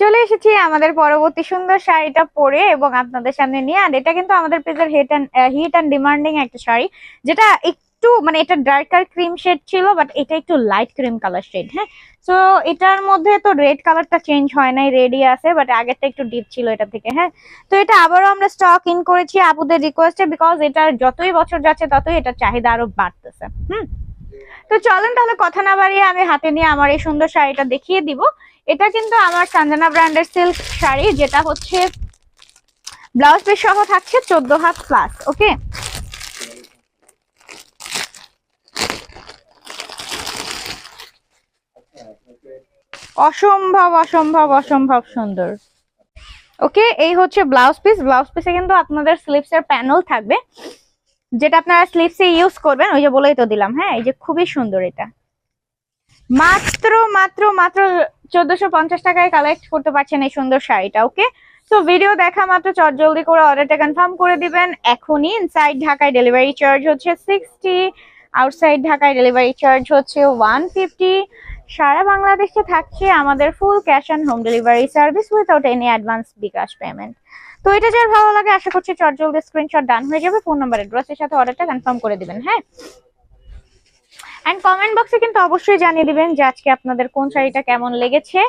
চলে এসেছি আমাদের পরবর্তী সুন্দর শাড়িটা পরে এবং আপনাদের সামনে নিয়ে। আর এটা কিন্তু আমাদের পেজের hit and hit and demanding একটা শাড়ি, যেটা একটু মানে এটা ডার্কার ক্রিম শেড ছিল বাট এটা একটু লাইট ক্রিম কালার শেড হ্যাঁ? সো এটার মধ্যে তো রেড কালারটা চেঞ্জ হয় নাই রেডি আছে বাট আগেরটা একটু ডিপ ছিল এটা থেকে হ্যাঁ? তো এটা আবারও আমরা স্টক ইন করেছি আপুদের রিকোয়েস্টে বিকজ এটার যতই বছর যাচ্ছে, ততই এটার চাহিদা আরও বাড়তেছে, হুম? তো চলেন তাহলে কথা না বাড়িয়ে আমি হাতে নিয়ে আমার এই সুন্দর শাড়িটা দেখিয়ে দিব। এটা কিন্তু আমার সঞ্জনা ব্র্যান্ডের সিল্ক শাড়ি, যেটা হচ্ছে ব্লাউজ পিস সহ থাকছে চোদ্দ হাত প্লাস ওকে অসম্ভব অসম্ভব অসম্ভব সুন্দর। ওকে এই হচ্ছে ব্লাউজ পিস ব্লাউজ পিসে কিন্তু আপনাদের স্লিপস এর প্যানেল থাকবে। যেটা আপনারা স্লিপসে ইউজ করবেন, ওই যে বলেই তো দিলাম হ্যাঁ? এই যে খুবই সুন্দর এটা। মাত্র মাত্র মাত্র চোদ্দশো পঞ্চাশ টাকায় কালেক্ট করতে পারছেন এই সুন্দর শাড়িটা ওকে তো ভিডিও দেখা মাত্র চট জলদি করে অর্ডারটা কনফার্ম করে দিবেন। এখনই ইনসাইড ঢাকায় ডেলিভারি চার্জ হচ্ছে সিক্সটি আউটসাইড ঢাকায় ডেলিভারি চার্জ হচ্ছে ওয়ান ফিফটি সারা বাংলাদেশে থাকছে আমাদের full cash on home delivery service without any advance bKash payment তো এটা যার ভালো লাগে, আশা করছি চট জলদি স্ক্রিনশট ডান হয়ে যাবে। ফোন নাম্বার অ্যাড্রেসের সাথে অর্ডারটা কনফার্ম করে দেবেন হ্যাঁ? অ্যান্ড কমেন্ট বক্সে কিন্তু অবশ্যই জানিয়ে দিবেন যে আজকে আপনাদের কোন শাড়িটা কেমন লেগেছে।